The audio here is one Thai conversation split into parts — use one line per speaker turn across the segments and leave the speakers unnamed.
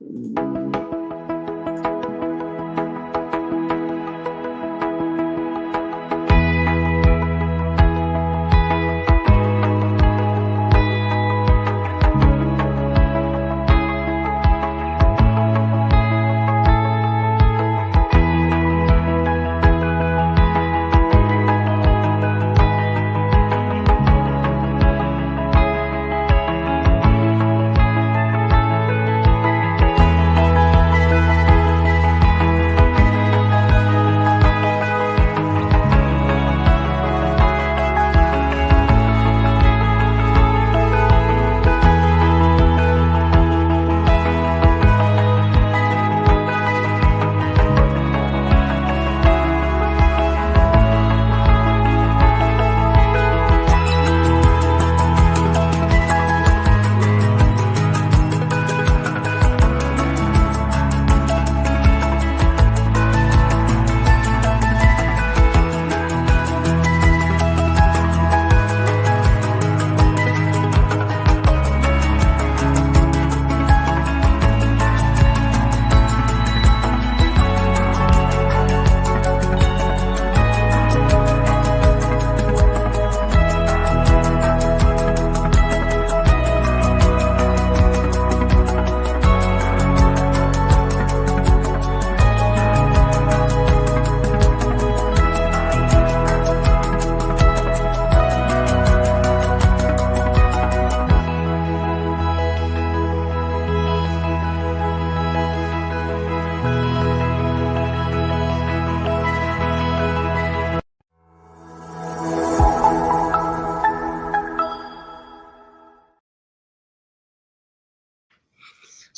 ส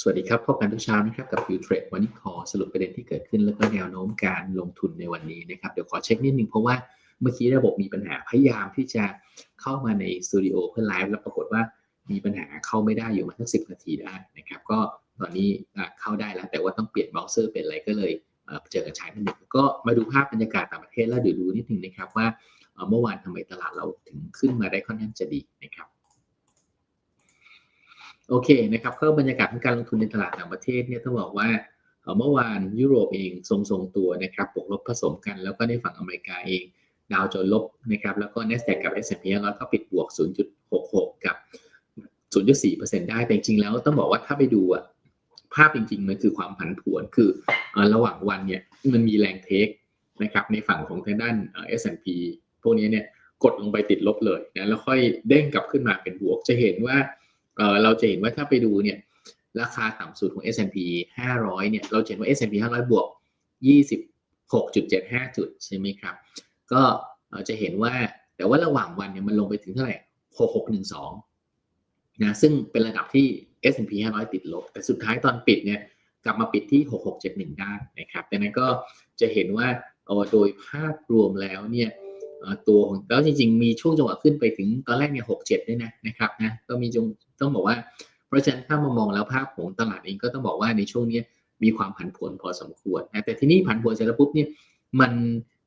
วัสดีครับ พบกันทุกเช้านะครับกับ f i w Trade Morning Call สรุปประเด็นที่เกิดขึ้น แล้วก็แนวโน้มการลงทุนในวันนี้นะครับ เดี๋ยวขอเช็คนิดนึงเพราะว่าเมื่อกี้ระบบมีปัญหาพยายามที่จะเข้ามาในสตูดิโอเพื่อไลฟ์แล้วปรากฏว่ามีปัญหาเข้าไม่ได้อยู่มาทั้งสินาทีได้นะครับ ก็ตอนนี้เข้าได้แล้ว แต่ว่าต้องเปลี่ยนเบราว์เซอร์เป็นอะไรก็เลยเจอกันใช้นิดหนึ่งก็มาดูภาพบรรยากาศต่างประเทศแล้วเดี๋ยวดูนิดนึงนะครับว่าเอ่อเมื่อวานทำไมตลาดเราถึงขึ้นมาได้ค่อนข้างจะดีนะครับ โอเคนะครับก็บรรยากาศของการลงทุนในตลาดต่างประเทศเนี่ยต้องบอกว่าเมื่อวานยุโรปเองทรงๆตัวนะครับบวกลบผสมกัน แล้วก็ในฝั่งอเมริกาเองดาวโจนลบนะครับแล้วก็ NASDAQ กับ S&P 500ก็ปิดบวก 0.66 กับ 0.4%ได้แต่จริงๆแล้วต้องบอกว่าถ้าไปดูอะภาพจริงๆ มันคือความผันผวนคือระหว่างวันเนี่ยมันมีแรงเทคนะครับในฝั่งของทางด้านเอ่อ S&P พวกนี้เนี่ยกดลงไปติดลบเลยนะแล้วค่อยเด้งกลับขึ้นมาเป็นบวกจะเห็นว่า เออเราจะเห็นว่าถ้าไปดูเนี่ยราคาต่ำสุดของ S&P 500 เนี่ย เราเห็นว่า S&P 500 บวก 26.75 จุดใช่ไหมครับ ก็จะเห็นว่าแต่ว่าระหว่างวันเนี่ยมันลงไปถึงเท่าไหร่ 6612 นะ ซึ่งเป็นระดับที่ S&P 500 ติดลบ แต่สุดท้ายตอนปิดเนี่ยกลับมาปิดที่ 6671 ได้นะครับดังนั้นก็จะเห็นว่าโดยภาพรวมแล้วเนี่ยตัวของแล้วจริงๆ มีช่วงจังหวะขึ้นไปถึงตอนแรกเนี่ย67 ด้วยนะนะครับนะ ก็มีจง ต้องบอกว่าเพราะฉะนั้นถ้ามามองแล้วภาพของตลาดเองก็ต้องบอกว่าในช่วงนี้มีความผันผวนพอสมควรนะแต่ที่นี่ผันผวนเสร็จแล้วปุ๊บเนี่ยมัน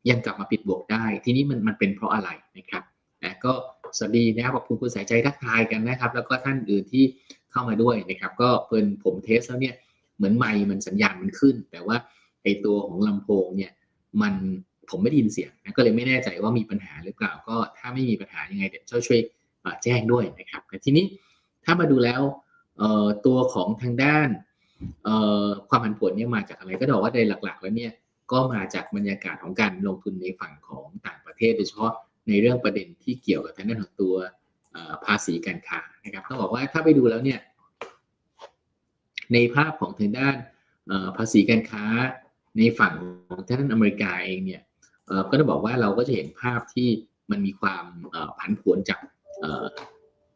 ยังกลับมาปิดบวกได้ ที่นี้มันมันเป็นเพราะอะไรนะครับนะก็สวัสดีนะครับขอบคุณคุณสายใจทักทายกันนะครับ แล้วก็ท่านอื่นที่เข้ามาด้วยนะครับ ก็เพิ่นผมเทสแล้วเนี่ยเหมือนไมค์มันสัญญาณมันขึ้น แต่ว่าไอตัวของลำโพงเนี่ยมันผมไม่ได้ยินเสียงนะก็เลยไม่แน่ใจว่ามีปัญหาหรือเปล่าก็ถ้าไม่มีปัญหายังไงเดี๋ยวช่วยช่วยแจ้งด้วยนะครับแต่ทีนี้ ถ้ามาดูแล้วตัวของทางด้านความผันผวนเนี่ยมาจากอะไรก็ต้องบอกว่าในหลัก ๆ แล้วเนี่ยก็มาจากบรรยากาศของการลงทุนในฝั่งของต่างประเทศโดยเฉพาะในเรื่องประเด็นที่เกี่ยวกับทางด้านของตัวภาษีการค้านะครับต้องบอกว่าถ้าไปดูแล้วเนี่ยในภาพของทางด้านภาษีการค้าในฝั่งของทางด้านอเมริกาเองเนี่ยก็ต้องบอกว่าเราก็จะเห็นภาพที่มันมีความผันผวนจาก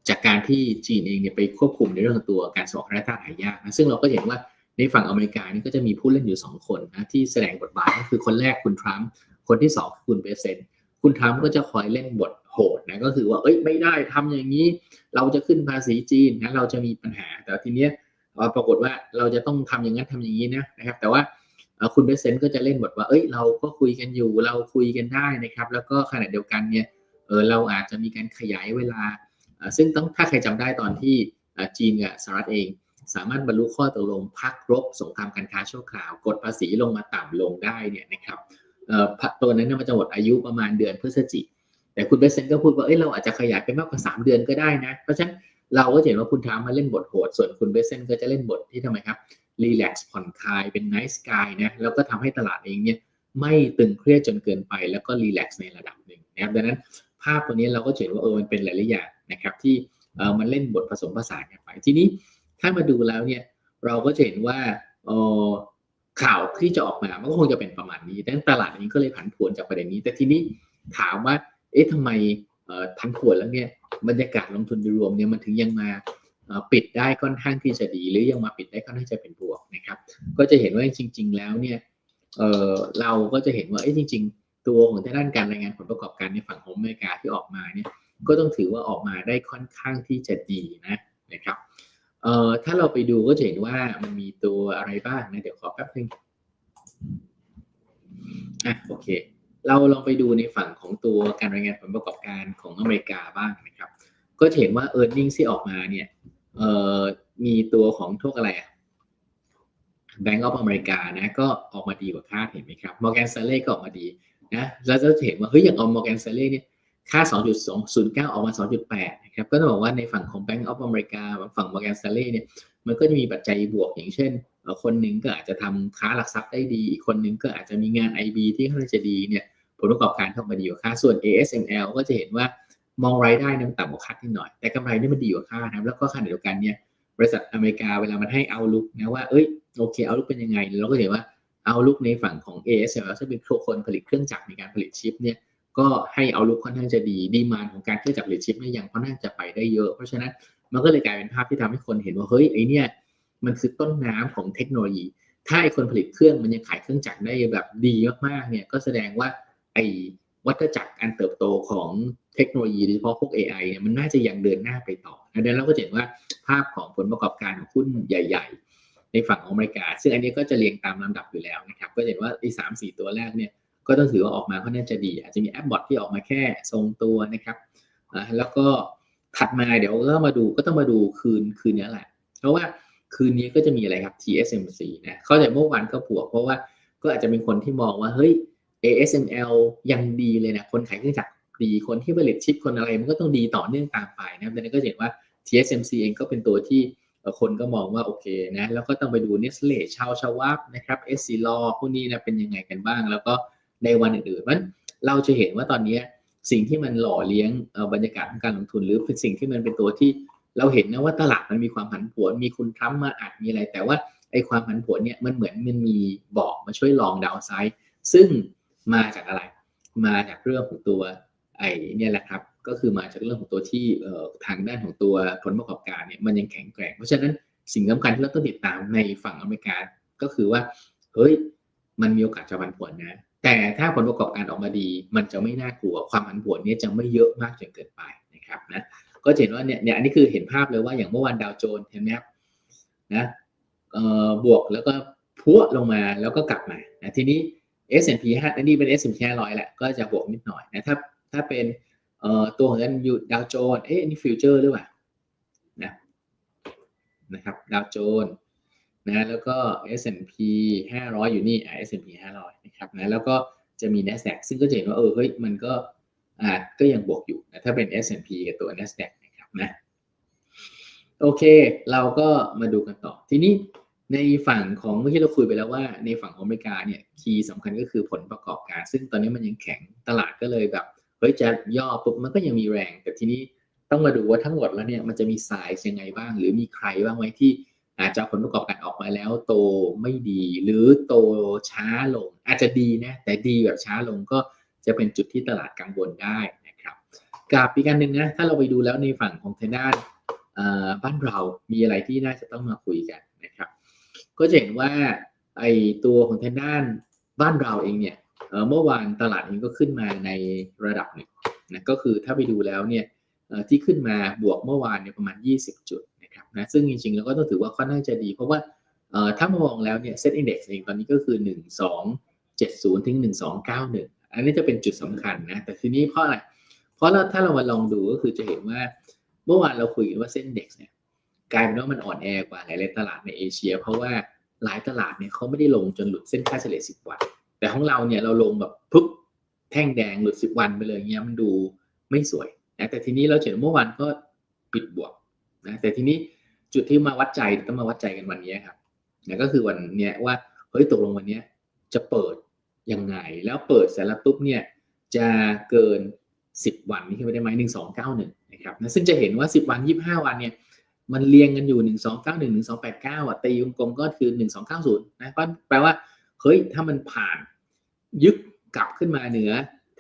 จากการที่จีนเองเนี่ยไปควบคุมในเรื่องของตัวการส่งออกแร่ธาตุหายากนะซึ่งเราก็เห็นว่าในฝั่งอเมริกานี่ก็จะมีผู้เล่นอยู่ 2 คนนะที่แสดงบทบาทก็คือคนแรกคุณทรัมป์คนที่ 2 คือคุณเบเซนคุณทรัมป์ก็จะคอยเล่นบทโหดนะก็คือว่าเอ้ยไม่ได้ทำอย่างนี้ เราจะขึ้นภาษีจีนนะเราจะมีปัญหา แต่ทีเนี้ยปรากฏว่าเราจะต้องทำอย่างนั้นทำอย่างนี้นะนะครับ แต่ว่าคุณเบเซนก็จะเล่นบทว่าเอ้ยเราก็คุยกันอยู่เราคุยกันได้นะครับ แล้วก็ขณะเดียวกันเนี่ยเออเราอาจจะมีการขยายเวลา ซึ่งต้องถ้าใครจำได้ตอนที่จีนกับสหรัฐเอง สามารถบรรลุข้อตกลงพักรบสงครามการค้าชั่วคราว กดภาษีลงมาต่ำลงได้เนี่ยนะครับเอ่อตัวนั้นมันจะหมดอายุประมาณเดือนพฤศจิกแต่คุณเบสเซนก็พูดว่าเอ้ยเราอาจจะขยายไปมากกว่า 3 เดือนก็ได้นะ เพราะฉะนั้นเราก็เห็นว่าคุณทามมาเล่นบทโหด ส่วนคุณเบสเซนก็จะเล่นบทที่ทำไมครับรีแลกซ์ผ่อนคลายเป็นไนท์สกายนะแล้วก็ทำให้ตลาดเองเนี่ยไม่ตึงเครียดจนเกินไปแล้วก็รีแลกซ์ในระดับหนึ่งนะครับดังนั้นภาพตัวนี้เราก็เห็นว่าเออมันเป็นหลายๆอย่าง นะครับที่เออมันเล่นบทผสมผสานกันไปทีนี้ถ้ามาดูแล้วเนี่ยเราก็จะเห็นว่าเออข่าวที่จะออกมามันก็คงจะเป็นประมาณนี้ดังนั้นตลาดเองก็เลยผันผวนจากประเด็นนี้ แต่ทีนี้ถามว่าเอ๊ะทำไมเออผันผวนแล้วเนี่ยบรรยากาศลงทุนโดยรวมเนี่ยมันถึงยังมาปิดได้ค่อนข้างที่จะดี หรือยังมาปิดได้ค่อนข้างจะเป็นบวกนะครับ ก็จะเห็นว่าจริง ๆ แล้วเนี่ยเเราก็จะเห็นว่าเอ๊ะจริง ๆ ตัวของทางด้านการรายงานผลประกอบการในฝั่งของอเมริกาที่ออกมาเนี่ย ก็ต้องถือว่าออกมาได้ค่อนข้างที่จะดีนะนะครับเอ่อถ้าเราไปดูก็จะเห็นว่ามันมีตัวอะไรบ้างนะเดี๋ยวขอแป๊บนึงอะโอเค เราลองไปดูในฝั่งของตัวการรายงานผลประกอบการของอเมริกาบ้างนะครับ ก็จะเห็นว่า e a r n i n g ที่ออกมาเนี่ยเอ่อมีตัวของทุกอะไรอะ Bank of America นะก็ออกมาดีกว่าคาดเห็นไหมครับ Morgan Stanley ก็ออกมาดีนะแล้วจะเห็นว่าเฮ้ยอย่างเอา Morgan Stanley เนี่ย ค่า 2.209 ออกมา 2.8 นะครับ ก็ต้องบอกว่าในฝั่งของ Bank of America ฝั่ง Morgan Stanley เนี่ย มันก็จะมีปัจจัยบวกอย่างเช่น คนหนึ่งก็อาจจะทำค้าหลักทรัพย์ได้ดี อีกคนหนึ่งก็อาจจะมีงาน IB ที่ค่อนข้างจะดีเนี่ย ผลประกอบการเข้ามาดีกว่าค่า ส่วน ASML ก็จะเห็นว่ามองรายได้นี่มันต่ำกว่าคาดนิดหน่อย แต่กำไรนี่มันดีกว่าคาดนะครับแล้วก็ขณะเดียวกันเนี่ยบริษัทอเมริกาเวลามันให้เอาลุกนะว่า เอ้ย โอเค เอาลุกเป็นยังไง เราก็เห็นว่าเอาลุกในฝั่งของ ASML ซึ่งเป็นคนผลิตเครื่องจักรในการผลิตชิปเนี่ย ก็ให้เอาลุกค่อนข้างจะดีดีมานของการเครื่องจักรผลิตชิปเนี่ยยังค่อนข้างจะไปได้เยอะ เพราะฉะนั้นมันก็เลยกลายเป็นภาพที่ทำให้คนเห็นว่าเฮ้ยไอเนี่ยมันคือต้นน้ำของเทคโนโลยี ถ้าไอคนผลิตเครื่องมันยังขายเครื่องจักรได้แบบดีมากๆเนี่ยก็แสดงว่าไอวัฏจักรการเติบโตของเทคโนโลยีโดยเฉพาะพวก AI เนี่ยมันน่าจะยังเดินหน้าไปต่อดังนั้นเราก็เห็นว่าภาพของผลประกอบการของหุ้นใหญ่ ๆ ในฝั่งอเมริกา ซึ่งอันนี้ก็จะเรียงตามลำดับอยู่แล้วนะครับ ก็เห็นว่าไอ้สามสี่ตัวแรกเนี่ย ก็ต้องถือว่าออกมาก็น่าจะดี อาจจะมีแอปบอทที่ออกมาแค่ทรงตัวนะครับแล้วก็ถัดมาเดี๋ยวก็มาดูก็ต้องมาดูคืนคืนนี้แหละ เพราะว่าคืนนี้ก็จะมีอะไรครับ TSMC นะเข้าแต่เมื่อวานก็บวก เพราะว่าก็อาจจะเป็นคนที่มองว่าเฮ้ย ASML ยังดีเลยนะคนขายเครื่องจักรดีคนที่ผลิตชิปคนอะไร มันก็ต้องดีต่อเนื่องตามไปนะดังนั้นก็เห็นว่า TSMC เองก็เป็นตัวที่คนก็มองว่าโอเคนะแล้วก็ต้องไปดู Nestle ชาวชาวับนะครับ SC l a w พวกนี้นะเป็นยังไงกันบ้าง แล้วก็ ในวันอื่นๆมันเราจะเห็นว่าตอนนี้สิ่งที่มันหล่อเลี้ยงบรรยากาศของการลงทุนหรือเป็นสิ่งที่มันเป็นตัวที่เราเห็นนะว่าตลาดมันมีความผันผวนมีคุณทรัมป์มาอัดมีอะไร แต่ว่าไอ้ความผันผวนเนี่ยมันเหมือนมันมีบอกมาช่วยลองดาวไซด์ซึ่งมาจากอะไร มาจากเรื่องของตัวไอ้นี่แหละครับ ก็คือมาจากเรื่องของตัวที่เอ่อทางด้านของตัวผลประกอบการเนี่ยมันยังแข็งแกร่ง เพราะฉะนั้นสิ่งสำคัญที่เราต้องติดตามในฝั่งอเมริกาก็คือว่าเฮ้ยมันมีโอกาสจะผันผวนนะ แต่ถ้าผลประกอบการออกมาดีมันจะไม่น่ากลัวความผันผวนนี้จะไม่เยอะมากจนเกินไปนะครับนะก็จะเห็นว่าเนี่ยเนี่ยอันนี้คือเห็นภาพเลยว่าอย่างเมื่อวานดาวโจนส์เห็นไหมครับนะเอ่อบวกแล้วก็พัวลงมาแล้วก็กลับมานะทีนี้ S&P 5อันนี้เป็น S&P 500แหละก็จะบวกนิดหน่อยนะถ้าถ้าเป็นเอ่อตัวของนั้นอยู่ดาวโจนส์เอ๊ะอันนี่ฟิวเจอร์หรือเปล่านะนะครับดาวโจนส์ นะแล้วก็ S&P 500 อยู่นี่อ่า S&P 500 นะครับนะแล้วก็จะมี NASDAQ ซึ่งก็จะเห็นว่าเออเฮ้ยมันก็อ่าก็ยังบวกอยู่นะถ้าเป็น S&P กับตัว NASDAQ นะครับนะโอเค เราก็มาดูกันต่อ ทีนี้ในฝั่งของเมื่อกี้เราคุยไปแล้วว่าในฝั่งของอเมริกาเนี่ยคีย์สำคัญก็คือผลประกอบการ ซึ่งตอนนี้มันยังแข็งตลาดก็เลยแบบเฮ้ยจะย่อปุ๊บมันก็ยังมีแรง แต่ทีนี้ต้องมาดูว่าทั้งหมดแล้วเนี่ยมันจะมีสายยังไงบ้าง หรือมีใครบ้างไหมที่ อาจจะผลประกอบการออกมาแล้วโตไม่ดี หรือโตช้าลง อาจจะดีนะแต่ดีแบบช้าลงก็จะเป็นจุดที่ตลาดกังวลได้นะครับกับอีกการหนึ่งนะถ้าเราไปดูแล้วในฝั่งของทางด้านบ้านเรามีอะไรที่น่าจะต้องมาคุยกันนะครับ ก็จะเห็นว่าไอตัวของทางด้านบ้านเราเองเนี่ยเมื่อวานตลาดเองก็ขึ้นมาในระดับหนึ่งนะก็คือถ้าไปดูแล้วเนี่ยที่ขึ้นมาบวกเมื่อวานเนี่ยประมาณ 20 จุด นะครับนะซึ่งจริงๆแล้วก็ต้องถือว่าค่อนข้างจะดี เพราะว่าถ้ามองแล้วเนี่ยเซ็ตอินดี x เองตอนนี้ก็คือ 1270ถึง1291 อันนี้จะเป็นจุดสำคัญนะ แต่ทีนี้เพราะอะไร เพราะเราถ้าเรามาลองดูก็คือจะเห็นว่าเมื่อวานเราคุยกันว่าเซ็ตอินดี x เนี่ยกลายเป็นว่ามันอ่อนแอกว่าหลายๆตลาดในเอเชีย เพราะว่าหลายตลาดเนี่ยเขาไม่ได้ลงจนหลุดเส้นค่าเฉลี่ย10 วัน แต่ของเราเนี่ยเราลงแบบปุ๊บแท่งแดงหลุด 10 วันไปเลยเงี้ยมันดูไม่สวยนะแต่ทีนี้เราเห็นเมื่อวานก็ปิดบวก นะแต่ทีนี้จุดที่มาวัดใจต้องมาวัดใจกันวันนี้ครับนะก็คือวันเนี้ยว่าเฮ้ยตกลงวันเนี้ยจะเปิดยังไง แล้วเปิดเสร็จแล้วปุ๊บเนี่ยจะเกิน 10 วันนี่ขึ้นไปได้ไหมหนึ่งสองเก้าหนึ่งนะครับนะซึ่งจะเห็นว่า 10 วัน 25 วันเนี่ยมันเรียงกันอยู่ 1 2 9 1 1 2 8 9อะตีวงกลมก็คือ 1 2 9 0นะก็แปลว่าเฮ้ยถ้ามันผ่านยึกกลับขึ้นมาเหนือ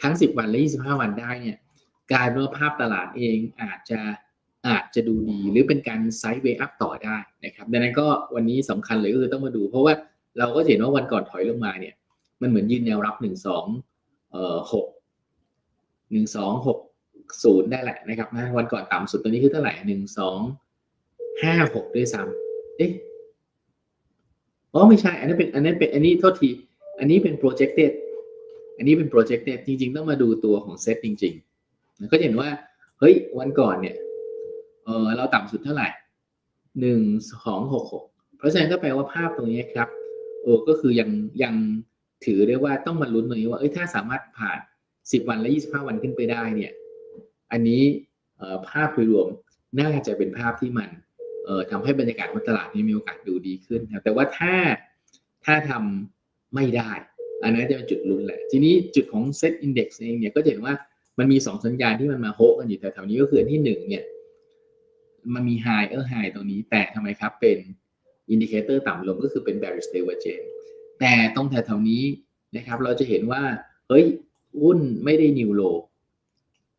ทั้ง 10 วันและ 25 วันได้เนี่ยกลายเป็นว่าภาพตลาดเองอาจจะ อาจจะดูดีหรือเป็นการไซด์เวย์อัพต่อได้นะครับดังนั้นก็วันนี้สำคัญเลยก็คือต้องมาดู เพราะว่าเราก็เห็นว่าวันก่อนถอยลงมาเนี่ย มันเหมือนยืนแนวรับ1 2เอ่อ6 1 2 6 0ได้แหละนะครับนะวันก่อนต่ำสุดตัวนี้คือเท่าไหร่หนึ่งสองห้าหกด้วยซ้ำเอ๊ะอ๋อไม่ใช่ อันนั้นเป็นอันนั้นเป็นอันนี้โทษทีอันนี้เป็น projected อันนี้เป็น projected จริง ๆ ต้องมาดูตัวของเซตจริงๆก็เห็นว่าเฮ้ยวันก่อนเนี่ย เออเราต่ำสุดเท่าไหร่หนึ่งสองหกหกเพราะฉะนั้นก็แปลว่าภาพตรงนี้ครับโอ้ก็คือยังยังถือได้ว่าต้องมาลุ้นตรงนี้ว่าเอ้ยถ้าสามารถผ่านสิบวันและยี่สิบห้าวันขึ้นไปได้เนี่ย อันนี้ภาพโดยรวมน่าจะเป็นภาพที่มันทำให้บรรยากาศของตลาดนี้มีโอกาสดูดีขึ้นนะแต่ว่าถ้าถ้าทำไม่ได้ อันนั้นจะเป็นจุดลุ้นแหละ ทีนี้จุดของเซ็ตอินดี x เองเนี่ยก็จะเห็นว่ามันมีสองสัญญาณที่มันมาโฮกันอยู่แถวๆนี้ก็คืออันที่หนึ่งเนี่ย มันมีไฮเออร์ไฮตรงนี้ แต่ทำไมครับเป็นอินดิเคเตอร์ต่ำลงก็คือเป็น bearish divergence แต่ตรงแถวๆนี้นะครับ เราจะเห็นว่า เฮ้ยหุ้นไม่ได้นิวโล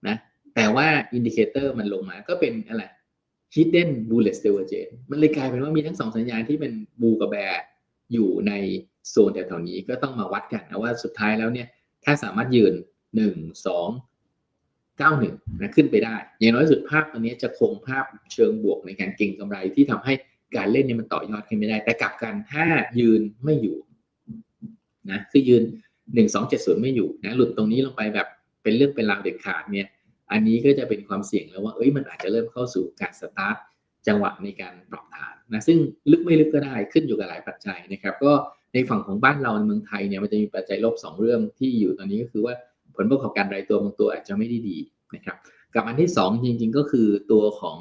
นะแต่ว่าอินดิเคเตอร์มันลงมาก็เป็นอะไร hidden bullish divergence มันเลยกลายเป็นว่ามีทั้งสองสัญญาณที่เป็นบูกับแบร์อยู่ในโซนแถวๆนี้ก็ต้องมาวัดกันนะว่าสุดท้ายแล้วเนี่ย ถ้าสามารถยืน 1 2 9 1นะขึ้นไปได้ อย่างน้อยสุดภาพตัวนี้จะคงภาพเชิงบวกในการเก่งกำไรที่ทำให้การเล่นเนี่ยมันต่อยอดขึ้นไม่ได้ แต่กลับกันถ้ายืนไม่อยู่นะคือยืน 1270 ไม่อยู่นะหลุดตรงนี้ลงไปแบบเป็นเรื่องเป็นราวเด็ดขาดเนี่ยอันนี้ก็จะเป็นความเสี่ยงแล้วว่าเอ้ยมันอาจจะเริ่มเข้าสู่การสตาร์ทจังหวะในการปรับฐานนะซึ่งลึกไม่ลึกก็ได้ขึ้นอยู่กับหลายปัจจัยนะครับ ก็ในฝั่งของบ้านเราในเมืองไทยเนี่ยมันจะมีปัจจัยลบ 2 เรื่องที่อยู่ตอนนี้ก็คือว่า ผลประกอบการรายตัวบางตัวอาจจะไม่ได้ดีนะครับกับอันที่ 2 จริง ๆ ก็คือตัวของ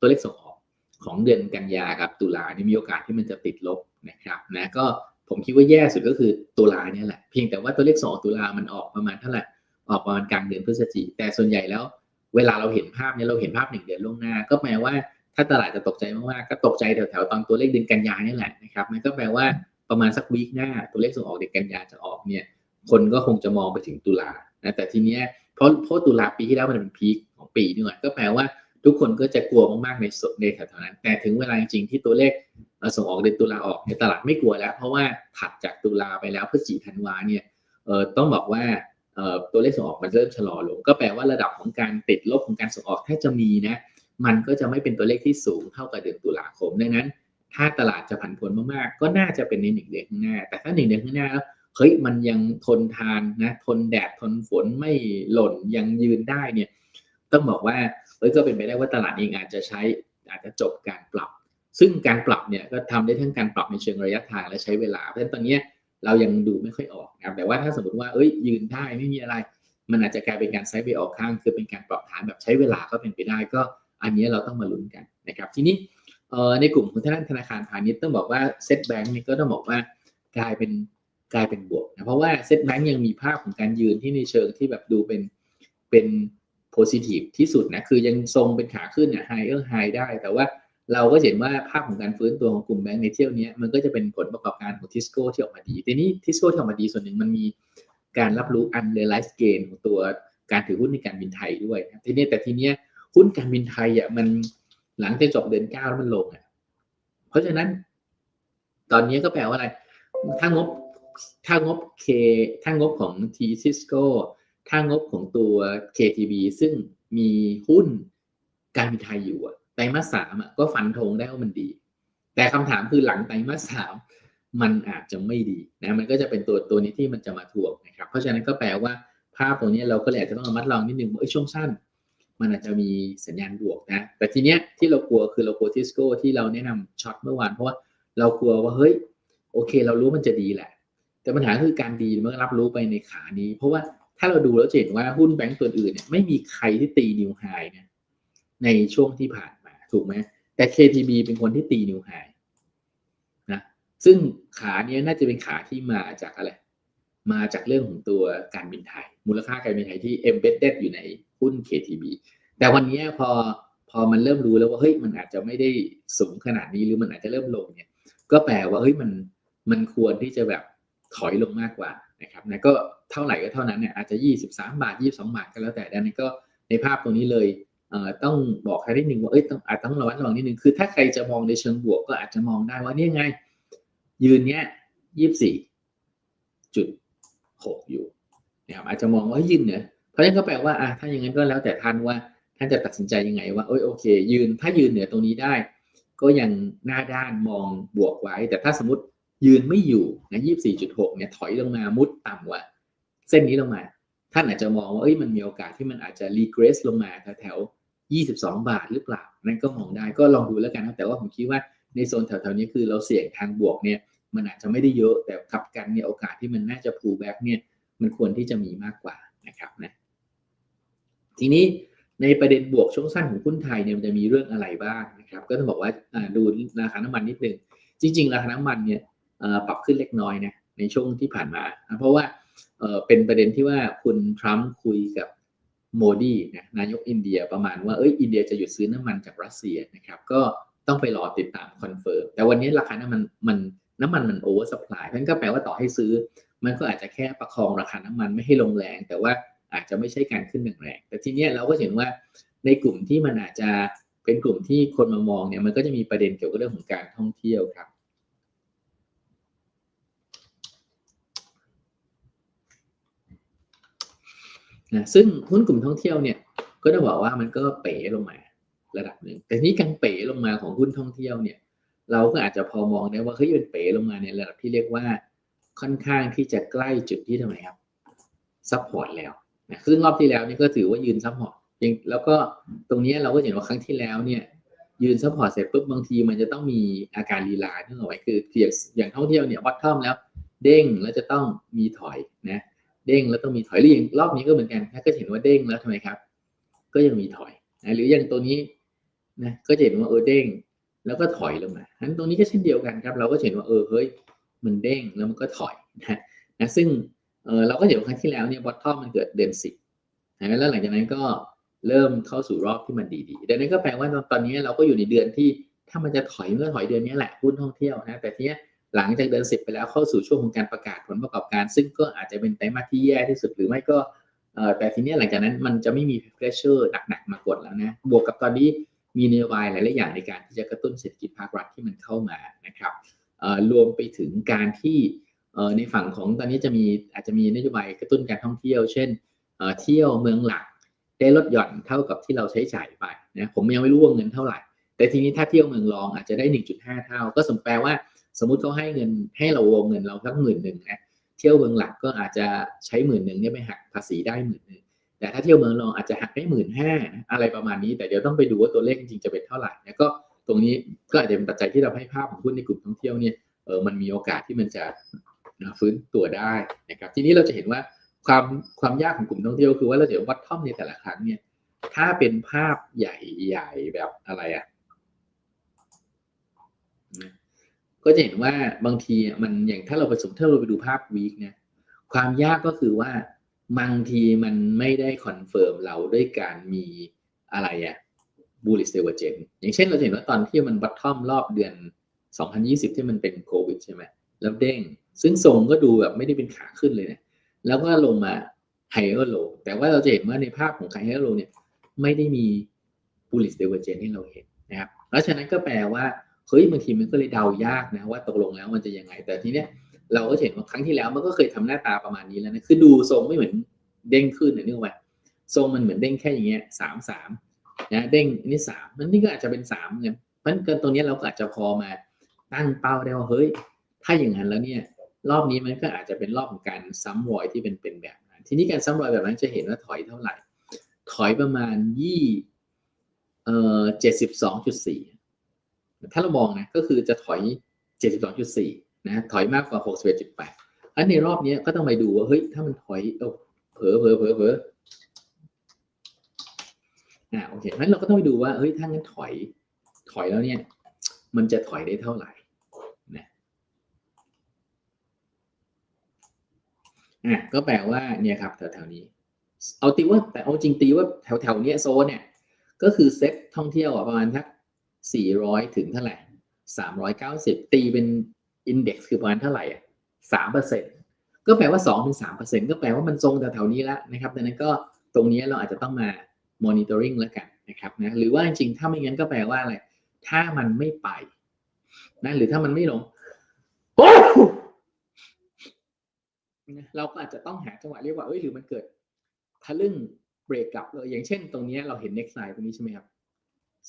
ตัวเลขส่งออกของเดือนกันยากับตุลานี่มีโอกาสที่มันจะติดลบนะครับนะก็ผมคิดว่าแย่สุดก็คือตุลาเนี่ยแหละเพียงแต่ว่าตัวเลขสองตุลามันออกประมาณเท่าไหร่ออกประมาณกลางเดือนพฤศจิกแต่ส่วนใหญ่แล้ว เวลาเราเห็นภาพเนี่ยเราเห็นภาพหนึ่งเดือนล่วงหน้า ก็แปลว่าถ้าตลาดจะตกใจมากๆก็ตกใจแถวๆตอนตัวเลขเดือนกันยานี่แหละนะครับนั่นก็แปลว่าประมาณสักวีคหน้าตัวเลขส่งออกเดือนกันยาจะออกเนี่ย คนก็คงจะมองไปถึงตุลานะแต่ทีเนี้ยเพราะเพราะตุลาปีที่แล้วมันเป็นพีคของปีนี่แหละก็แปลว่าทุกคนก็จะกลัวมากๆในในแถวๆนั้น แต่ถึงเวลาจริงที่ตัวเลขส่งออกเดือนตุลาออกในตลาดไม่กลัวแล้ว เพราะว่าถัดจากตุลาไปแล้วพฤศจิกธันวาเนี่ยเออต้องบอกว่าเออตัวเลขส่งออกมันเริ่มชะลอลง ก็แปลว่าระดับของการติดลบของการส่งออกถ้าจะมีนะมันก็จะไม่เป็นตัวเลขที่สูงเท่ากับเดือนตุลาคมดังนั้น ถ้าตลาดจะผันผวนมากๆ ก็น่าจะเป็นในหนึ่งเดือนข้างหน้า แต่ถ้าหนึ่งเดือนข้างหน้าแล้ว เฮ้ยมันยังทนทานนะทนแดดทนฝนไม่หล่นยังยืนได้เนี่ยต้องบอกว่าเฮ้ยก็เป็นไปได้ว่าตลาดเองอาจจะใช้อาจจะจบการปรับ ซึ่งการปรับเนี่ยก็ทำได้ทั้งการปรับในเชิงระยะทางและใช้เวลาเพราะฉะนั้นตอนนี้เรายังดูไม่ค่อยออกนะครับแต่ว่าถ้าสมมติว่าเอ้ยยืนได้ไม่มีอะไร มันอาจจะกลายเป็นการไซด์ไปออกข้าง คือเป็นการปรับฐานแบบใช้เวลาก็เป็นไปได้ก็อันนี้เราต้องมาลุ้นกันนะครับทีนี้ในกลุ่มของท่านธนาคารพาณิชย์ต้องบอกว่าเซ็ตแบงก์นี่ก็ต้องบอกว่ากลายเป็น กลายเป็นบวกนะเพราะว่าเซ็ตแบงก์ยังมีภาพของการยืนที่ในเชิงที่แบบดูเป็นเป็นโพซิทีฟที่สุดนะคือยังทรงเป็นขาขึ้นเนี่ยไฮเออร์ไฮได้ แต่ว่าเราก็เห็นว่าภาพของการฟื้นตัวของกลุ่มแบงก์ในเที่ยวนี้มันก็จะเป็นผลประกอบการของทิสโก้ที่ออกมาดีแต่นี้ทิสโก้ที่ออกมาดีส่วนหนึ่งมันมีการรับรู้อันเดอร์ไลฟ์เกนของตัวการถือหุ้นในการบินไทยด้วยทีนี้แต่ทีเนี้ยหุ้นการบินไทยอะมันหลังจากจบเดือนเก้าแล้วมันลงอะเพราะฉะนั้น ตอนนี้ก็แปลว่าอะไรถ้างบ ถ้างบเคถ้างบของทีซิสโกถ้างบของตัว KTB ซึ่งมีหุ้นการบินไทยอยู่อะไตรมาสสามอะก็ฟันธงได้ว่ามันดี แต่คำถามคือหลังไตรมาสสามมันอาจจะไม่ดีนะมันก็จะเป็นตัวตัวนี้ที่มันจะมาทวงนะครับเพราะฉะนั้นก็แปลว่าภาพตรงนี้เราก็เลยอาจจะต้องระมัดระวังนิดนึงว่าช่วงสั้น มันอาจจะมีสัญญาณบวกนะแต่ทีเนี้ยที่เรากลัวคือเรากลัวทิสโก้ที่เราแนะนำช็อตเมื่อวานเพราะว่าเรากลัวว่าเฮ้ยโอเค เรารู้มันจะดีแหละ แต่ปัญหาคือการดีมันก็รับรู้ไปในขานี้ เพราะว่าถ้าเราดูแล้วจะเห็นว่าหุ้นแบงก์ตัวอื่นเนี่ยไม่มีใครที่ตีนิวไฮนะในช่วงที่ผ่านมาถูกไหมแต่ KTB เป็นคนที่ตีนิวไฮนะซึ่งขาเนี้ยน่าจะเป็นขาที่มาจากอะไร มาจากเรื่องของตัวการบินไทย มูลค่าการบินไทยที่ embedded อยู่ในหุ้น KTB แต่วันนี้พอพอมันเริ่มรู้แล้วว่าเฮ้ยมันอาจจะไม่ได้สูงขนาดนี้หรือมันอาจจะเริ่มลงเนี่ย ก็แปลว่าเฮ้ยมันมันควรที่จะแบบ ถอยลงมากกว่านะครับนะก็เท่าไหร่ก็เท่านั้นเนี่ยอาจจะ 23 บาท 22 บาทก็แล้วแต่ดังนั้นก็ในภาพตรงนี้เลยเต้องบอกใครนิดนึงว่าเอ้ยต้องอาจต้องระวัดระวังนิดนึงคือถ้าใครจะมองในเชิงบวกก็อาจจะมองได้ว่านี่ไง ยืนเนี้ย24จุด6อยู่นะครับอาจจะมองว่ายืนเนี่ยเพราะฉะนั้นก็แปลว่าอะถ้าอย่างนั้นก็แล้วแต่ท่านว่าท่านจะตัดสินใจยังไงว่าโอ้ยโอเค ยืนถ้ายืนเหนือตรงนี้ได้ ก็ยังหน้าด้านมองบวกไว้ แต่ถ้าสมมติ ยืนไม่อยู่นะ24.6เนี่ยถอยลงมามุดต่ำกว่า เส้นนี้ลงมา ท่านอาจจะมองว่าเอ้ยมันมีโอกาสที่มันอาจจะรีเกรสลงมาแถวๆ22บาทหรือเปล่า นั่นก็มองได้ก็ลองดูแล้วกันนะแต่ว่าผมคิดว่าในโซนแถวๆนี้คือเราเสี่ยงทางบวกเนี่ยมันอาจจะไม่ได้เยอะแต่ขับกันเนี่ยโอกาสที่มันน่าจะ pull back เนี่ยมันควรที่จะมีมากกว่านะครับนะทีนี้ในประเด็นบวกช่วงสั้นของหุ้นไทยเนี่ยมันจะมีเรื่องอะไรบ้างนะครับ ก็ต้องบอกว่าดูราคาน้ำมันนิดนึงจริง ๆ ราคาน้ำมันเนี่ย ปรับขึ้นเล็กน้อยนะในช่วงที่ผ่านมา เพราะว่าเป็นประเด็นที่ว่าคุณทรัมป์คุยกับโมดีนะนายกอินเดียประมาณว่าเอ้ยอินเดียจะหยุดซื้อน้ำมันจากรัสเซียนะครับก็ต้องไปรอติดตามคอนเฟิร์มแต่วันนี้ราคาน้ำมันมันน้ำมันมันโอเวอร์สปายนั่นก็แปลว่าต่อให้ซื้อ มันก็อาจจะแค่ประคองราคาน้ำมันไม่ให้ลงแรง แต่ว่าอาจจะไม่ใช่การขึ้นแรงแต่ทีเนี้ยเราก็เห็นว่าในกลุ่มที่มันอาจจะเป็นกลุ่มที่คนมามองเนี่ยมันก็จะมีประเด็นเกี่ยวกับเรื่องของการท่องเที่ยวครับ นะซึ่งหุ้นกลุ่มท่องเที่ยวเนี่ย ก็ต้องบอกว่ามันก็เป๋ลงมาระดับหนึ่ง แต่นี้การเป๋ลงมาของหุ้นท่องเที่ยวเนี่ย เราก็อาจจะพอมองได้ว่าเฮ้ยเป็นเป๋ลงมาในระดับที่เรียกว่าค่อนข้างที่จะใกล้จุดที่ทำไมครับซัพพอร์ตแล้วนะซึ่งรอบที่แล้วนี่ก็ถือว่ายืนซัพพอร์ตแล้วก็ตรงนี้เราก็เห็นว่าครั้งที่แล้วเนี่ยยืนซัพพอร์ตเสร็จปุ๊บบางทีมันจะต้องมีอาการลีลาที่เอาไว้คืออย่างอย่างท่องเที่ยวเนี่ยวัดท่อมแล้ว เด้งแล้วจะต้องมีถอยนะ เด้งแล้วต้องมีถอยหรืออย่างรอบนี้ก็เหมือนกันถ้าก็เห็นว่าเด้งแล้วทำไมครับ ก็ยังมีถอยนะหรืออย่างตัวนี้นะก็จะเห็นว่าเออเด้ง แล้วก็ถอยลงมาอันตรงนี้ก็เช่นเดียวกันครับ เราก็เห็นว่าเออเฮ้ยมันเด้งแล้วมันก็ถอยนะนะซึ่งเออเราก็เห็นว่าครั้งที่แล้วเนี่ยบอททอมมันเกิดเดือนสิบนะแล้วหลังจากนั้นก็เริ่มเข้าสู่รอบที่มันดีๆดังนั้นก็แปลว่าตอนนี้เราก็อยู่ในเดือนที่ถ้ามันจะถอยเมื่อถอยเดือนนี้แหละหุ้นท่องเที่ยวนะแต่ทีนี้ หลังจากเดือนสิบไปแล้วเข้าสู่ช่วงของการประกาศผลประกอบการ ซึ่งก็อาจจะเป็นไตรมาสที่แย่ที่สุดหรือไม่ก็แต่ทีนี้หลังจากนั้นมันจะไม่มีเพรสเชอร์หนักๆมากดแล้วนะบวกกับตอนนี้มีนโยบายหลายๆอย่างในการที่จะกระตุ้นเศรษฐกิจภาครัฐที่มันเข้ามานะครับรวมไปถึงการที่ในฝั่งของตอนนี้จะมีอาจจะมีนโยบายกระตุ้นการท่องเที่ยว เช่นเที่ยวเมืองหลักได้ลดหย่อนเท่ากับที่เราใช้จ่ายไปนะผมยังไม่รู้ว่าเงินเท่าไหร่ แต่ทีนี้ถ้าเที่ยวเมืองรองอาจจะได้ 1.5 เท่า ก็สมแปลว่า สมมุติเขาให้เงินให้เราวงเงินเราสักหมื่นหนึ่งนะเที่ยวเมืองหลักก็อาจจะใช้หมื่นหนึ่งเนี่ยไปหักภาษีได้หมื่นหนึ่งแต่ถ้าเที่ยวเมืองรองอาจจะหักได้หมื่นห้าอะไรประมาณนี้ แต่เดี๋ยวต้องไปดูว่าตัวเลขจริงจะเป็นเท่าไหร่แล้วก็ตรงนี้ก็อาจจะเป็นปัจจัยที่เราให้ภาพของหุ้นในกลุ่มท่องเที่ยวเนี่ยเออมันมีโอกาสที่มันจะฟื้นตัวได้นะครับทีนี้เราจะเห็นว่าความความยากของกลุ่มท่องเที่ยวคือว่าเราจะวัดท่อมในแต่ละครั้งเนี่ยถ้าเป็นภาพใหญ่ๆแบบอะไรอะ ก็จะเห็นว่าบางทีมันอย่างถ้าเราไปสมถ้าเราไปดูภาพวีคเนี่ยความยากก็คือว่าบางทีมันไม่ได้คอนเฟิร์มเราด้วยการมีอะไรอะบูลิสเซเวอร์เจนอย่างเช่นเราเห็นว่าตอนที่มันบัตทอมรอบเดือน 2020 ที่มันเป็นโควิดใช่ไหมแล้วเด้ง ซึ่งทรงก็ดูแบบไม่ได้เป็นขาขึ้นเลยนี่ยแล้วก็ลงมาไฮเออร์โลแต่ว่าเราจะเห็นว่าในภาพของไฮเออร์โลเนี่ยไม่ได้มีบูลิสเซเวอร์เจนให้เราเห็นนะครับแล้วฉะนั้นก็แปลว่า เฮ้ยบางทีมันก็เลยเดายากนะว่าตกลงแล้วมันจะยังไง แต่ทีเนี้ยเราก็เห็นว่าครั้งที่แล้วมันก็เคยทำหน้าตาประมาณนี้แล้วนะคือดูทรงไม่เหมือนเด้งขึ้นนะนึกว่าทรงมันเหมือนเด้งแค่อย่างเงี้ยสามสามนะเด้งนี่สามมันนี่ก็อาจจะเป็นสามเงินมันเกินตรงนี้เราก็อาจจะพอมาตั้งเป้าได้ว่าเฮ้ย ถ้าอย่างนั้นแล้วเนี่ยรอบนี้มันก็อาจจะเป็นรอบของการซ้ำรอยที่เป็นเป็นแบบนั้นทีนี้การซ้ำรอยแบบนั้นจะเห็นว่าถอยเท่าไหร่ถถอยประมาณยี่เอ่อเจ็ดสิบสองจุดสี่ ถ้าเรามองนะก็คือจะถอยเจ็ดสิบสองจุดสี่นะถอยมากกว่าหกสิบเอ็ดจุดแปดอันในรอบนี้ก็ต้องไปดูว่าเฮ้ยถ้ามันถอยเออเผลอเผลอเผลอเผลออ่าโอเคงั้นเราก็ต้องไปดูว่าเฮ้ยถ้างั้นถอยถอยแล้วเนี่ยมันจะถอยได้เท่าไหร่นะอะก็แปลว่าเนี่ยครับแถวๆนี้ เอาตีว่าแต่เอาจริงตีว่าแถวๆเนี้ยโซนเนี่ยก็คือเซ็ตท่องเที่ยวประมาณทัก สี่ร้อยถึงเท่าไหร่สามร้อยเก้าสิบตีเป็นอินเด็กซ์คือประมาณเท่าไหร่อะสามเปอร์เซ็นก็แปลว่าสองถึงสามเปอร์เซ็นก็แปลว่ามันทรงแถวๆนี้แล้วนะครับดังนั้นก็ตรงนี้เราอาจจะต้องมา monitoring แล้วกันนะครับนะหรือว่าจริงๆถ้าไม่งั้นก็แปลว่าอะไร ถ้ามันไม่ไปนะหรือถ้ามันไม่ลงเราก็อาจจะต้องหาจังหวะเรียกว่าเอ้ยหรือมันเกิดทะลึ่งเบรกกลับเลยอย่างเช่น ตรงนี้เราเห็น next line ตรงนี้ใช่ไหมครับ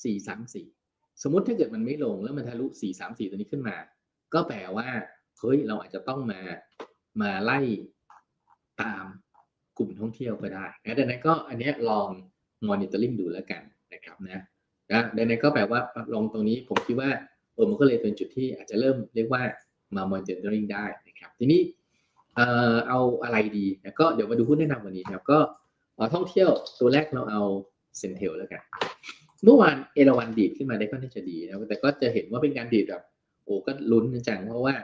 สี่สามสี่ สมมติถ้าเกิดมันไม่ลงแล้วมันทะลุสี่สามสี่ตัวนี้ขึ้นมา ก็แปลว่าเฮ้ยเราอาจจะต้องมามาไล่ตามกลุ่มท่องเที่ยวก็ได้นะดังนั้นก็อันนี้ลอง monitoring ดูแล้วกันนะครับนะนะดังนั้นก็แปลว่าลองตรงนี้ผมคิดว่าเออมันก็เลยเป็นจุดที่อาจจะเริ่มเรียกว่ามา monitoring ได้นะครับ ทีนี้เอ่อเอาอะไรดีนะก็เดี๋ยวมาดูหุ้นแนะนำวันนี้นะครับก็ท่องเที่ยวตัวแรกเราเอาเซนเทลแล้วกัน เมื่อวานเอราวันดีดขึ้นมาได้ก็น่าจะดีนะแต่ก็จะเห็นว่าเป็นการดีดแบบโอ้ก็ลุ้นจังเพราะว่า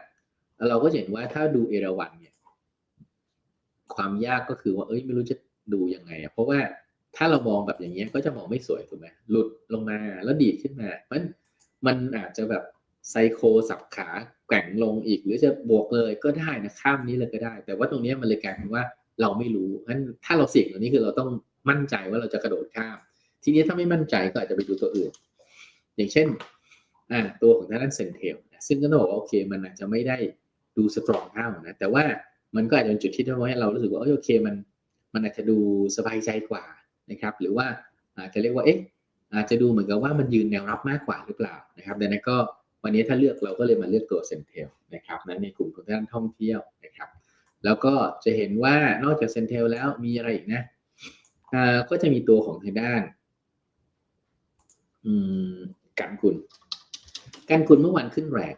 เราก็เห็นว่าถ้าดูเอราวันเนี่ย ความยากก็คือว่า เอ้ยไม่รู้จะดูยังไงเพราะว่าถ้าเรามองแบบอย่างเงี้ยก็จะมองไม่สวยถูกไหมหลุดลงมาแล้วดีดขึ้นมาเพราะมันอาจจะแบบไซโคสับขาแกว่งลงอีก หรือจะบวกเลยก็ได้นะข้ามนี้เลยก็ได้ แต่ว่าตรงนี้มันเลยกลายเป็นว่าเราไม่รู้งั้นถ้าเราเสี่ยงตรงนี้คือเราต้องมั่นใจว่าเราจะกระโดดข้าม ทีนี้ถ้าไม่มั่นใจก็อาจจะไปดูตัวอื่น อย่างเช่นตัวของทางด้านเซนเทลซึ่งก็ต้องบอกว่าโอเค มันอาจจะไม่ได้ดูสตรองเท่านะแต่ว่ามันก็อาจจะเป็นจุดที่ทำให้เรารู้สึกว่าโอเคมันมันอาจจะดูสบายใจกว่านะครับ หรือว่าอาจจะเรียกว่าเอ๊ะอาจจะดูเหมือนกับว่ามันยืนแนวรับมากกว่าหรือเปล่านะครับดังนั้นก็วันนี้ถ้าเลือกเราก็เลยมาเลือกตัวเซนเทลนะครับนะในกลุ่มของด้านท่องเที่ยวนะครับ แล้วก็จะเห็นว่านอกจากเซนเทลแล้วมีอะไรอีกนะก็จะมีตัวของทางด้าน กันกุลกันกุลเมื่อวันขึ้นแรง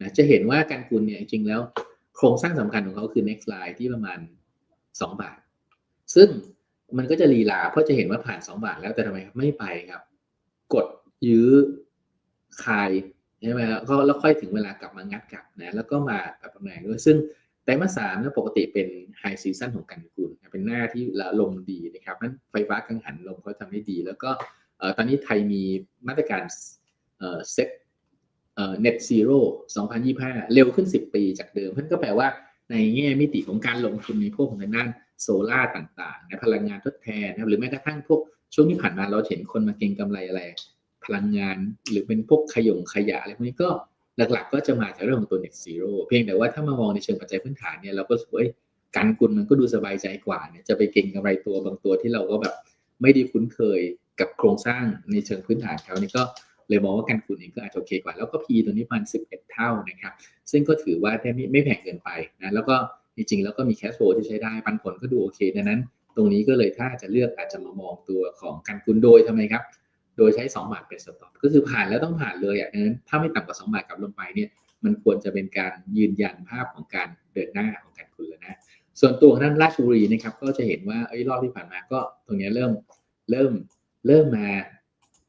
นะจะเห็นว่ากันกุลเนี่ยจริงแล้ว โครงสร้างสำคัญของเขาคือ next line ที่ประมาณ 2 บาท ซึ่งมันก็จะลีลาเพราะจะเห็นว่าผ่าน 2 บาทแล้วแต่ทำไมไม่ไปครับ กดยื้อคายใช่ไหมครับก็แล้วค่อยถึงเวลากลับมางัดกลับนะแล้วก็มาแบบตำแหน่งด้วยซึ่งไตรมาสสามปกติเป็นไฮซีซันของกันกุลเป็นหน้าที่ละลมดีนะครับนั้นไฟฟ้ากังหันลมเขาทำได้ดี แล้วก็ ตอนนี้ไทยมีมาตรการเซ็ตเน็ตซีโร่2025 เร็วขึ้น 10 ปีจากเดิมนั่นก็แปลว่าในแง่มิติของการลงทุนในพวกของทางด้านโซล่าต่างๆนะพลังงานทดแทนนะหรือแม้กระทั่งพวกช่วงที่ผ่านมาเราเห็นคนมาเก็งกำไรอะไร พลังงานหรือเป็นพวกขยงขยะอะไรพวกนี้ก็หลักๆ ก็จะมาจากเรื่องของตัว net zero เพียงแต่ว่าถ้ามามองในเชิงปัจจัยพื้นฐานเนี่ยเราก็สวยการกุลมันก็ดูสบายใจกว่าเนี่ยจะไปเก็งกำไรตัวบางตัวที่เราก็แบบไม่ได้คุ้นเคย กับโครงสร้างในเชิงพื้นฐานเขานี่ก็เลยมองว่าการกุลเองก็อาจจะโอเคกว่า แล้วก็ P ตัวนี้ประมาณ11 เท่านะครับ ซึ่งก็ถือว่าไม่ไม่แพงเกินไปนะแล้วก็จริงๆแล้วก็มีแคชโฟที่ใช้ได้ปันผลก็ดูโอเคดังนั้น ตรงนี้ก็เลยถ้าจะเลือกอาจจะมามองตัวของการกุลโดยทำไมครับ โดยใช้ 2 บาทเป็นสต็อปก็คือผ่านแล้วต้องผ่านเลยอะดังนั้นถ้าไม่ต่ำกว่า 2 บาทกลับลงไปเนี่ยมันควรจะเป็นการยืนยันภาพของการเดินหน้าของการกุลแล้วนะส่วนตัวของด้านราชบุรีนะครับก็จะเห็นว่าไอ้รอบที่ผ่านมาก็ตรงนี้เริ่มเริ่ม เริ่มมา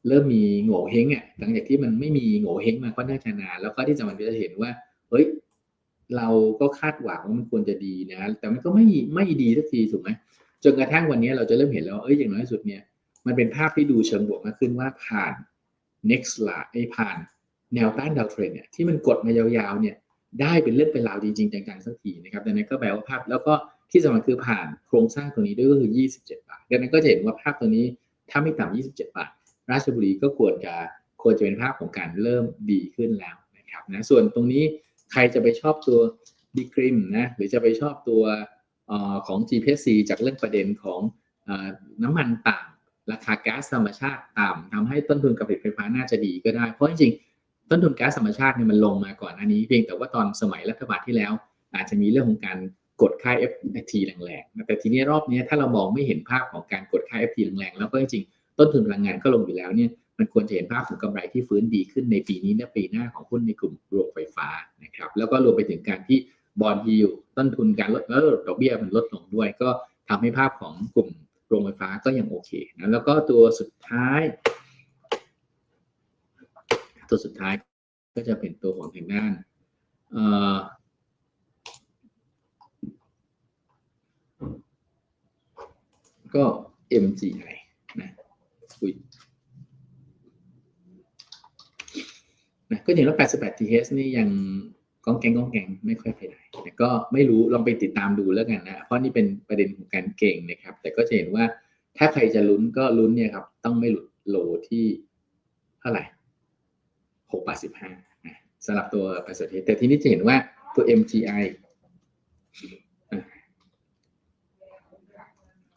เริ่มมีโง่เฮงอะหลังจากที่มันไม่มีโง่เฮงมาก็น่าจะนานแล้วก็ที่สำคัญก็จะเห็นว่า เฮ้ย เราก็คาดหวังว่ามันควรจะดีนะ แต่มันก็ไม่ไม่ดีสักทีถูกไหมจนกระทั่งวันนี้เราจะเริ่มเห็นแล้วเอ้ยอย่างน้อยสุดเนี่ย มันเป็นภาพที่ดูเชิงบวกมากขึ้นว่าผ่าน next ละไอ้ผ่านแนวต้านดาวเทรนเนี่ยที่มันกดมายาวๆเนี่ยได้เป็นเรื่องเป็นราวจริงๆจังๆสักทีนะครับดังนั้นก็แปลว่าภาพแล้วก็ที่สำคัญคือผ่านโครงสร้างตัวนี้ด้วยก็คือ 27 บาทดังนั้นก็จะเห็นว่าภาพตัวนี้ ถ้าไม่ต่ำ27 บาท ราชบุรีก็ควรจะควรจะเป็นภาพของการเริ่มดีขึ้นแล้วนะครับนะส่วนตรงนี้ใครจะไปชอบตัวดีกริมนะหรือจะไปชอบตัวอของ GPC จากเรื่องประเด็นของอน้ำมันต่ำราคาก๊าซธรรมชาติต่ำทำให้ต้นทุนการผลิตไฟฟ้าน่าจะดีก็ได้ เพราะจริงๆต้นทุนก๊าซธรรมชาติเนี่ยมันลงมาก่อนอันนี้ เพียงแต่ว่าตอนสมัยรัฐบาลที่แล้ว อาจจะมีเรื่องของการ กดค่า FT แรงๆ แต่ทีนี้รอบนี้ถ้าเรามองไม่เห็นภาพของการกดค่า FT แรงๆ แล้วก็จริงๆ ต้นทุนพลังงานก็ลงอยู่แล้วเนี่ย มันควรจะเห็นภาพของกำไรที่ฟื้นดีขึ้นในปีนี้และปีหน้าของหุ้นในกลุ่มโรงไฟฟ้านะครับ แล้วก็รวมไปถึงการที่บอลยูต้นทุนการลดแล้วดอกเบี้ยมันลดลงด้วย ก็ทำให้ภาพของกลุ่มโรงไฟฟ้าก็ยังโอเคนะ แล้วก็ตัวสุดท้าย ตัวสุดท้ายก็จะเป็นตัวของทางด้านเอ่อ ก็ MGI นะอุ้ยนะก็เห็นว่า88 TH นี่ยังก้องแกงก้องแกงไม่ค่อยไปไหนแต่ก็ไม่รู้ลองไปติดตามดูแล้วกันนะเพราะนี่เป็นประเด็นของการเก่งนะครับ แต่ก็จะเห็นว่าถ้าใครจะลุ้นก็ลุ้นเนี่ยครับ ต้องไม่หลุดโลที่เท่าไหร่685นะสำหรับตัว88 TH แต่ทีนี้จะเห็นว่าตัว MGI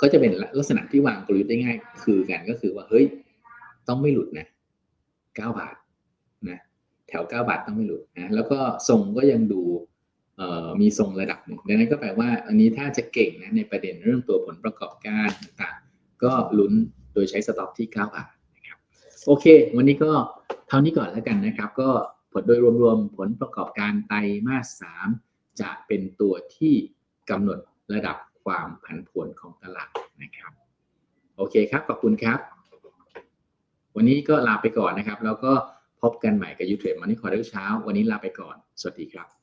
ก็จะเป็นลักษณะที่วางกลยุทธ์ได้ง่าย คือกันก็คือว่าเฮ้ยต้องไม่หลุดนะ9บาทนะแถว9บาทต้องไม่หลุดนะแล้วก็ทรงก็ยังดูมีทรงระดับหนึ่งดังนั้นก็แปลว่าอันนี้ถ้าจะเก่งนะในประเด็นเรื่องตัวผลประกอบการต่างๆ ก็ลุ้นโดยใช้สต็อปที่ 9 บาทนะครับโอเค วันนี้ก็เท่านี้ก่อนแล้วกันนะครับ ก็ผลโดยรวมๆผลประกอบการไตรมาส 3 จะเป็นตัวที่กำหนดระดับ ความผันผวนของตลาดนะครับ โอเคครับ ขอบคุณครับ วันนี้ก็ลาไปก่อนนะครับ แล้วก็พบกันใหม่กับยูเทรดมันนี่คอร์เช้า วันนี้ลาไปก่อน สวัสดีครับ